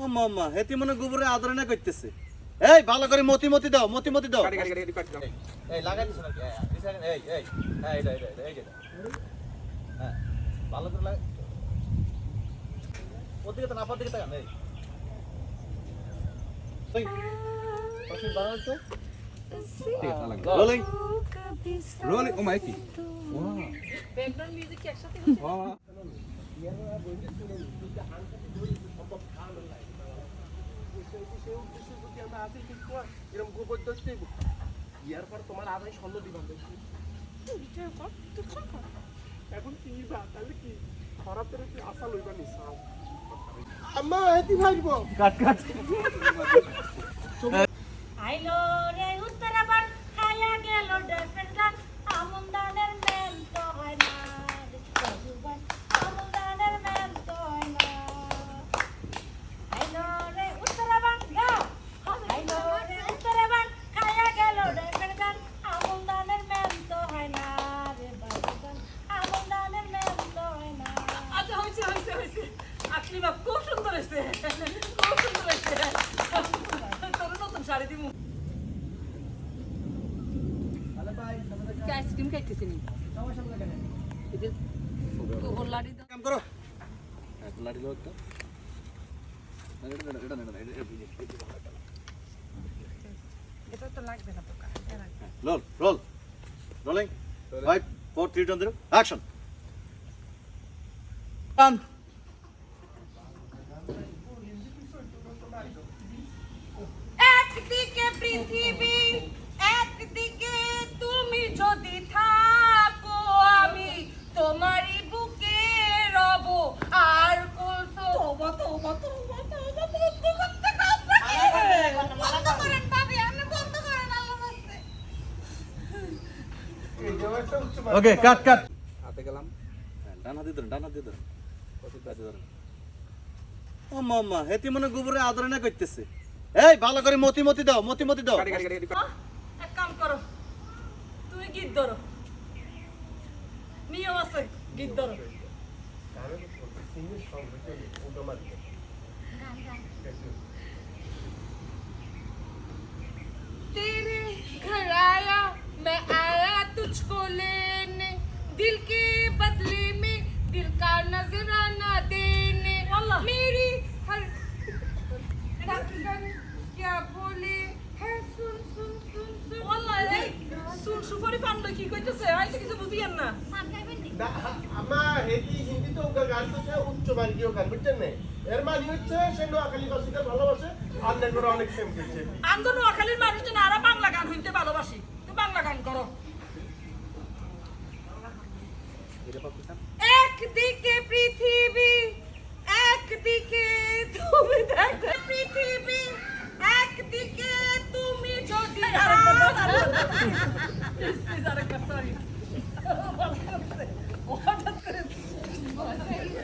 ও মাম্মা হেতি মনে গোবরে আদর না করতেছে। এই ভালো করে মতি মতি দাও মতি মতি দাও। এই লাগাই দিছ নাকি? হ্যাঁ এই এই এই এটা এটা এটা, এই ভালো করে লাগা ওদিকে তো দিকে তাকান এই। রোলিং ও মাই কি? ব্যাকগ্রাউন্ড মিউজিক কি একসাথে? এরকম গোবর দোষতে ইয়ার পর তোমার আদায় স্বর্ণ দিবান এখন কি নিবা তাহলে কি খারাপ করে কি আশা লইবা নি সাও আম্মা হেতি ভাইব কাট কাট আইলো রে উত্তরাবার, খায়া গেল ডেফের হয়েছে খুব সুন্দর হয়েছে তোর নতুন শাড়ি দিমু আইসক্রিম খাইতেছি নি কাম করো লাড়ি দাও একটা এটা তো লাগবে না পোকা roll roll rolling five four three two zero action কাম একদিকে পৃথিবী একদিকে তুমি যদি থাকো আমি তোমারই বুকে রব। আর ওকে কাট কাট হাতে গেলাম। ডান হাতে ধরুন ডান হাতে ধরুন। ও মাম্মা হেতি মনে গোবরে আদর না করতেছে। এই ভালো করে মতি মতি দাও মতি মতি দাও গাড়ি গাড়ি গাড়ি কাট এক কাম করো তুমি গীত ধরো নিয়ম আছে গীত ধরো तेरे घर आया मैं आया तुझको लेने दिल के बदले में दिल का नजराना देने मेरी takkan শুন শুন শুন শুন ওয়াল্লাহ এই শুন সুপারি পান্ডা কিছু বুঝিয়েন না আমার হেতি হিন্দি তো ওকে গান তো সে উচ্চ বাঙ্গীয় গান বুঝছেন না এর মানে হচ্ছে সে নোয়াখালী বাসীদের ভালোবাসে আর নেগরা অনেক প্রেম করছে আমি তো নোয়াখালীর মানুষজন আর বাংলা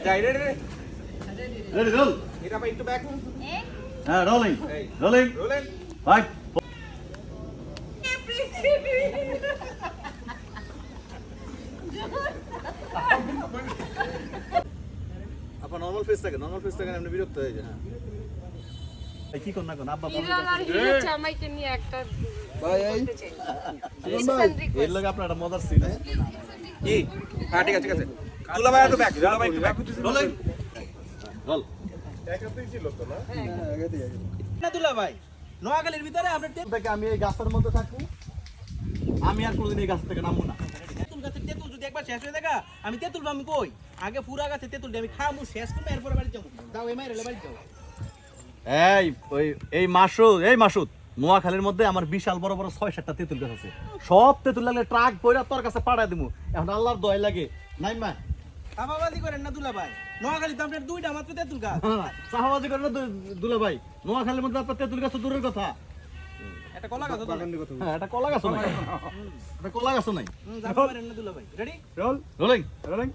যাই রে রে রেডি রোল এটা ভাই একটু হ্যাঁ আপনার নরমাল ফেস থাকে নরমাল ফেস থাকে বিরক্ত হয়ে হ্যাঁ কি না কোন আব্বা ভাই এই। এর লগে আপনার একটা মজার সিন কি? হ্যাঁ ঠিক আছে ঠিক আছে। দুলা ভাই একটু ব্যাক দুলা ভাই একটু ব্যাক রোলিং। রোল না দুলা ভাই নোয়াখালীর ভিতরে আপনার তে- থেকে আমি এই গাছের মধ্যে আমি আর কোনোদিন এই গাছ থেকে নামবো না। তেঁতুল গাছের তেঁতুল যদি একবার শেষ হয়ে দেখা আমি তেঁতুল আমি কই? আগে পুরা গাছে তেঁতুল আমি খামু শেষ করব এরপরে বাড়ি যাব। যাও এই মায়ের বাড়ি যাও। এই ওই এই মাসুদ এই মাসুদ। নোয়াখালীর মধ্যে আমার বিশাল বড় বড় ছয় সাতটা তেঁতুল গাছ আছে। সব তেঁতুল লাগলে ট্রাক বইরা তোর কাছে পাঠাই দিমু। এখন আল্লাহর দয় লাগে। নাই মা চাপাবাজি করেন না দুলা ভাই নোয়াখালী তো আপনার দুইটা মাত্র তেঁতুল গাছ। সাহাবাজি করে না দুলা ভাই নোয়াখালীর মধ্যে আপনার তেঁতুল গাছ দূরের কথা। একটা কলা গাছ হ্যাঁ এটা কলা গাছ নাই। এটা কলা গাছ নাই। পারেন না দুলা ভাই রেডি রোল। Rolling rolling